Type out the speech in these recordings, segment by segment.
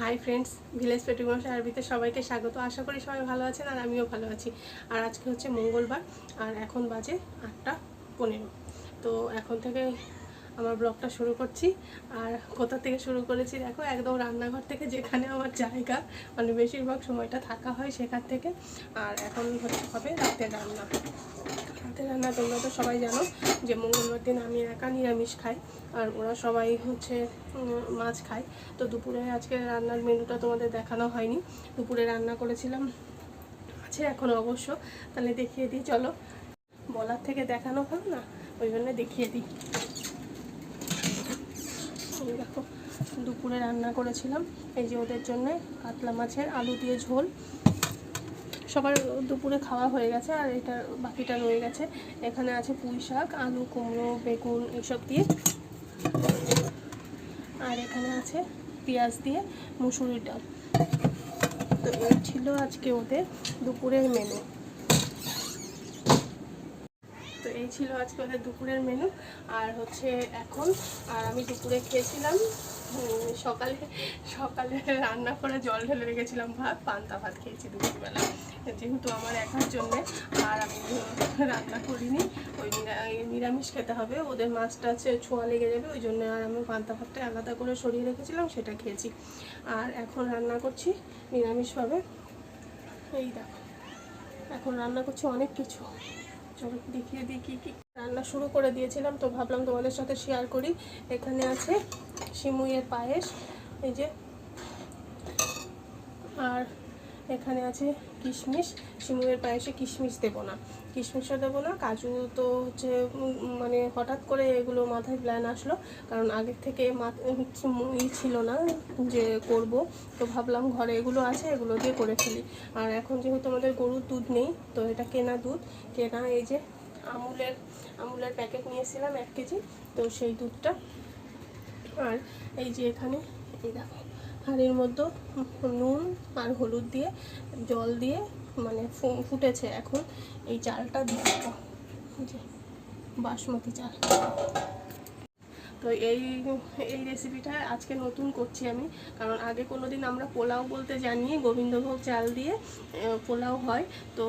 Hi friends village পেটুমশাই আরবিতে সবাইকে স্বাগত। আশা করি সবাই ভালো আছেন আর আমিও ভালো আছি। আর আজকে হচ্ছে মঙ্গলবার, আর এখন বাজে আটটা পনেরো। তো এখন থেকে আমার ব্লগটা শুরু করছি। আর কোথা থেকে শুরু করেছি দেখো, একদম রান্নাঘর থেকে যেখানে আমার জায়গা মানে বেশিরভাগ সময়টা থাকা হয় সেখান থেকে। আর এখন হচ্ছে হবে রাতের রান্না। রাতের রান্না তোমরা তো সবাই জানো যে মঙ্গলবার দিন আমি একা নিরামিষ খাই, আর ওরা সবাই হচ্ছে মাছ খায়। তো দুপুরে আজকে রান্নার মেনুটা তোমাদের দেখানো হয়নি। দুপুরে রান্না করেছিলাম, আছে এখন অবশ্য। তাহলে দেখিয়ে দিই, চলো। বলার থেকে দেখানো ভালো না, ওই জন্য দেখিয়ে দিই। এই দেখো, দুপুরে রান্না করেছিলাম। এই যে ওদের জন্য কাতলা মাছের আলু দিয়ে ঝোল। সবার দুপুরে খাওয়া হয়ে গেছে আর এটা বাকিটা রয়ে গেছে। এখানে আছে পুঁই শাক, আলু, কুমড়ো, বেগুন এইসব দিয়ে। আর এখানে আছে পেঁয়াজ দিয়ে মুসুরির ডাল। তো এই ছিল আজকে ওদের দুপুরের মেনু তো এই ছিল আজকে ওদের দুপুরের মেনু আর হচ্ছে এখন, আর আমি দুপুরে খেয়েছিলাম সকালে সকালে রান্না করে জল ঢেলে রেখেছিলাম ভাত, পান্তা ভাত খেয়েছি দুপুরবেলা, যেহেতু আমার একার জন্যে, আর আমি রান্না করিনি, ওই নিরামিষ খেতে হবে, ওদের মাছটা আছে ছোঁয়া লেগে যাবে, ওই জন্য আর আমি পান্তা ভাতটা আলাদা করে সরিয়ে রেখেছিলাম, সেটা খেয়েছি। আর এখন রান্না করছি নিরামিষভাবে, এই দেখো, এখন রান্না করছি অনেক কিছু। দেখিয়ে দিই কী কী রান্না শুরু করে দিয়েছিলাম। তো ভাবলাম তোমাদের সাথে শেয়ার করি। এখানে আছে শিমুইয়ের পায়েস, এই যে। আর এখানে আছে কিশমিশ। শিমুয়ের পায়েসে কিশমিশ দেবো না। কিশমিশও দেবো না, কাজু তো হচ্ছে মানে হঠাৎ করে এগুলো মাথায় প্ল্যান আসলো। কারণ আগের থেকে ই ছিল না যে করব। তো ভাবলাম ঘরে এগুলো আছে, এগুলো দিয়ে করে ফেলি। আর এখন যেহেতু আমাদের গরুর দুধ নেই, তো এটা কেনা দুধ। কেনা এই যে আমুলের আমুলের প্যাকেট নিয়েছিলাম এক কেজি। তো সেই দুধটা। আর এই যে এখানে, এই দেখো। হাঁড়ির মধ্যে নুন আর হলুদ দিয়ে, জল দিয়ে মানে ফুটেছে এখন এই চালটা দিয়ে যে বাসমতি চাল। তো এই এই রেসিপিটা আজকে নতুন করছি আমি, কারণ আগে কোনো দিন আমরা পোলাও বলতে জানি, গোবিন্দভোগ চাল দিয়ে পোলাও হয়। তো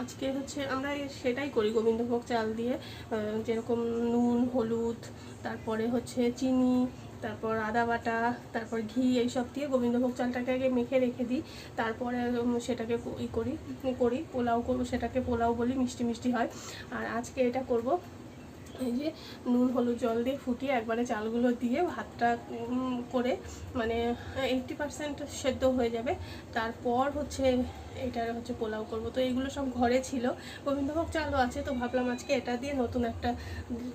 আজকে হচ্ছে আমরা সেটাই করি, গোবিন্দভোগ চাল দিয়ে যেরকম নুন, হলুদ, তারপরে হচ্ছে চিনি তারপর আদা বাটা, তারপর ঘি, এইসব দিয়ে গোবিন্দভোগ চালটাকে আগে মেখে রেখে দিই। তারপরে সেটাকে ই করি করি, পোলাও করব সেটাকে পোলাও বলি, মিষ্টি মিষ্টি হয়। আর আজকে এটা করব এই যে নুন, হলুদ জল দিয়ে ফুটিয়ে একবারে চালগুলো দিয়ে ভাতটা করে মানে এইটটি পার্সেন্ট সেদ্ধ হয়ে যাবে। তারপর হচ্ছে এটার হচ্ছে পোলাও করব। তো এইগুলো সব ঘরে ছিল। গোবিন্দভোগ চালও আছে, তো ভাবলাম আজকে এটা দিয়ে নতুন একটা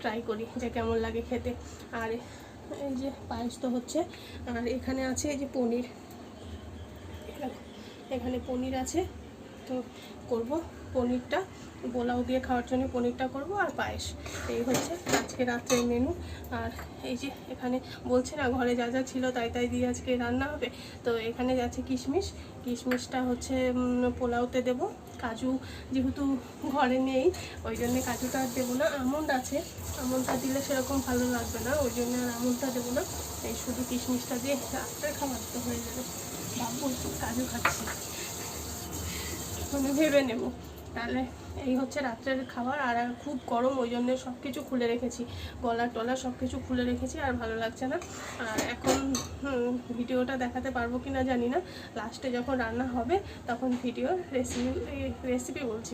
ট্রাই করি যে কেমন লাগে খেতে। আর এই যে পায়েস তো হচ্ছে। আর এখানে আছে এই যে পনির। এখানে পনির আছে। তো করব পনিরটা। পোলাও দিয়ে খাওয়ার জন্য পনিরটা করব আর পায়েস। এই হচ্ছে আজকে রাত্রের মেনু আর এই যে এখানে বলছে না, ঘরে যা যা ছিল তাই তাই দিয়ে আজকে রান্না হবে। তো এখানে যাচ্ছে কিশমিশ। কিশমিশটা হচ্ছে পোলাওতে দেব। কাজু যেহেতু ঘরে নেই, ওই জন্যে কাজুটা আর দেবো না। আমন্ড আছে, আমন্ডটা দিলে সেরকম ভালো লাগবে না, ওই জন্য আর আমন্ডটা দেবো না। এই শুধু কিশমিশটা দিয়ে রাত্রে খাবার তো হয়ে যাবে। বাবু কাজু খাচ্ছি। আমি ভেবে নেব। তাহলে এই হচ্ছে রাত্রের খাবার, আর খুব গরম, ওই জন্য সব কিছু খুলে রেখেছি। গলার টলা সব কিছু খুলে রেখেছি, আর ভালো লাগছে না। আর এখন ভিডিওটা দেখাতে পারব কি না জানি না। লাস্টে যখন রান্না হবে, তখন ভিডিও রেসিপি রেসিপি বলছি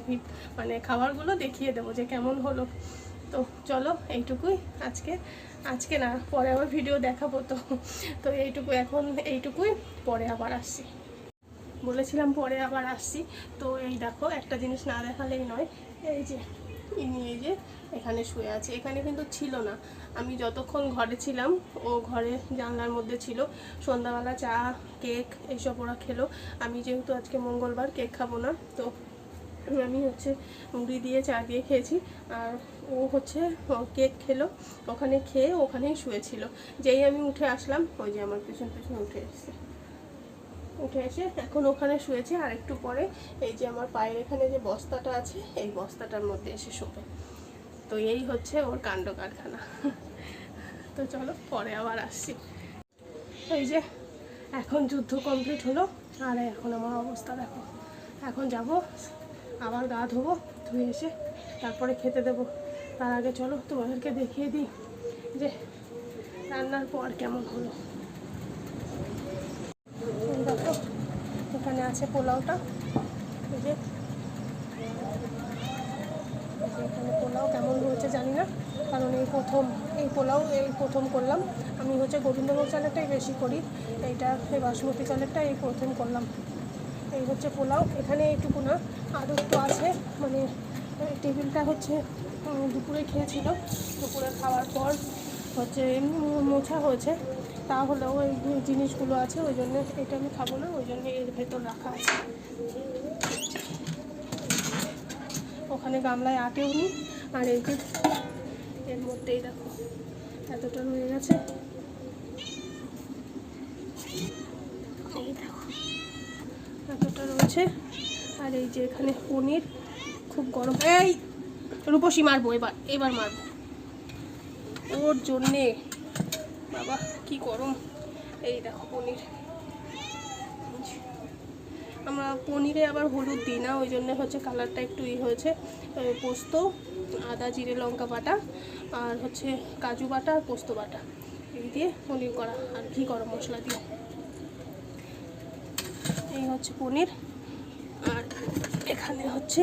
মানে খাবারগুলো দেখিয়ে দেবো যে কেমন হলো। তো চলো, এইটুকুই আজকে। আজকে না, পরে আবার ভিডিও দেখাবো তো। তো এইটুকু এখন, এইটুকুই, পরে আবার আসছি। বলেছিলাম পরে আবার আসছি। তো এই দেখো, একটা জিনিস না দেখালেই নয়। এই যে ইনি এই যে এখানে শুয়ে আছে। এখানে কিন্তু ছিল না। আমি যতক্ষণ ঘরে ছিলাম, ও ঘরে জানলার মধ্যে ছিল। সন্ধ্যাবেলা চা, কেক এইসব ওরা খেলো। আমি যেহেতু আজকে মঙ্গলবার কেক খাব না, তো আমি হচ্ছে মুড়ি দিয়ে চা দিয়ে খেয়েছি। আর ও হচ্ছে কেক খেলো, ওখানে খেয়ে ওখানেই শুয়েছিল। যেই আমি উঠে আসলাম, ওই যে আমার পেছন পেছন উঠে এসেছে। উঠে এসে এখন ওখানে শুয়েছে, আর একটু পরে এই যে আমার পায়ের এখানে যে বস্তাটা আছে, এই বস্তাটার মধ্যে এসে শোবে। তো এই হচ্ছে ওর কাণ্ড কারখানা। তো চলো পরে আবার আসছি। এই যে এখন যুদ্ধ কমপ্লিট হলো, আর এখন আমার অবস্থা দেখো। এখন যাব, আবার গা ধোবো, ধুয়ে এসে তারপরে খেতে দেবো। তার আগে চলো তোমাদেরকে দেখিয়ে দিই যে রান্নার পর কেমন হলো এই দেখো এখানে আছে পোলাওটা। এই যে। এখানে পোলাও কেমন হয়েছে জানি না, কারণ এই প্রথম, এই পোলাও এই প্রথম করলাম। আমি হচ্ছে গোবিন্দভোগ চালেরটাই বেশি করি, এইটা, এই বাসমতি চালেরটা এই প্রথম করলাম। এই হচ্ছে পোলাও, এখানে এইটুকু না আরও একটু আছে মানে টেবিলটা হচ্ছে দুপুরে খেয়েছিল, দুপুরে খাওয়ার পর হচ্ছে মোছা হয়েছে। তাহলেও ওই জিনিসগুলো আছে, ওই জন্য এটা আমি খাব না, ওই জন্য এর ভেতর রাখা আছে। ওখানে গামলায় আটেও নি, আর এই যে এর মধ্যেই দেখো, এতটা রয়ে গেছে। এই দেখো, এতটা রয়েছে। আর এই যে এখানে পনির, খুব গরম। এই, রূপসী মারবো এবার এবার মারবো। ওর জন্যে, বাবা। কি গরম এই দেখো পনির। আমরা পনিরে আবার হলুদ দিই না, ওই জন্য হচ্ছে কালারটা একটু ই হয়েছে। পোস্ত, আদা, জিরে, লঙ্কা বাটা, আর হচ্ছে কাজু বাটা আর পোস্ত বাটা। এই দিয়ে পনির করা, আর ঘি গরম মশলা দিয়ে। এই হচ্ছে পনির। আর এখানে হচ্ছে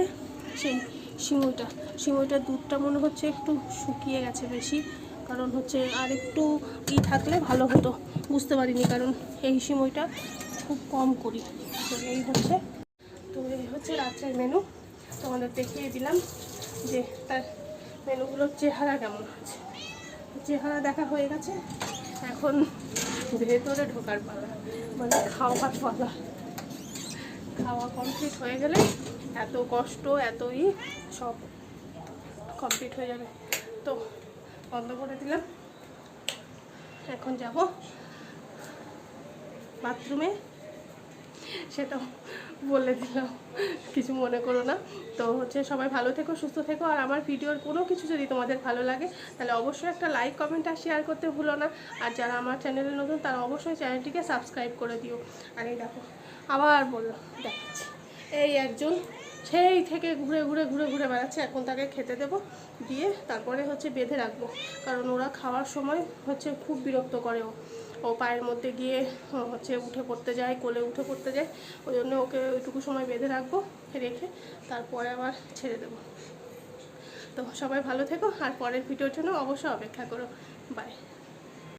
সেই সিমুইটা সিমুইটার দুধটা মনে হচ্ছে একটু শুকিয়ে গেছে বেশি। কারণ হচ্ছে আর একটু ই থাকলে ভালো হতো। বুঝতে পারিনি কারণ এই সিমুইটা খুব কম করি। তো এই হচ্ছে, তো এই হচ্ছে রাত্রের মেনু তোমাদের দেখিয়ে দিলাম যে তার মেনুগুলোর চেহারা কেমন আছে চেহারা দেখা হয়ে গেছে, এখন ভেতরে ঢোকার পালা মানে খাওয়ার পালা। খাওয়া কমপ্লিট হয়ে গেলে এত কষ্ট এতই সব কমপ্লিট হয়ে যাবে। তো বন্ধ করে দিলাম। এখন যাব বাথরুমে। সেটাও বলে দিলাম, কিছু মনে করো না। তো হচ্ছে সবাই ভালো থেকো, সুস্থ থেকো। আর আমার ভিডিওর কোনো কিছু যদি তোমাদের ভালো লাগে, তাহলে অবশ্যই একটা লাইক কমেন্ট আর শেয়ার করতে ভুলো না। আর যারা আমার চ্যানেলে নতুন, তারা অবশ্যই চ্যানেলটিকে সাবস্ক্রাইব করে দিও। আর এই দেখো, আবার বলল দেখাচ্ছি। এই একজন সেই থেকে ঘুরে ঘুরে ঘুরে ঘুরে বেড়াচ্ছে। এখন তাকে খেতে দেবো, দিয়ে তারপরে হচ্ছে বেঁধে রাখব। কারণ ওরা খাওয়ার সময় হচ্ছে খুব বিরক্ত করে ও। ও পায়ের মধ্যে গিয়ে হচ্ছে উঠে পড়তে যায়, কোলে উঠে পড়তে যায়। ওই জন্য ওকে ওইটুকু সময় বেঁধে রাখব, রেখে তারপরে আবার ছেড়ে দেবো। তো সবাই ভালো থেকো, আর পরের ভিডিওর জন্য অবশ্যই অপেক্ষা করো। বাই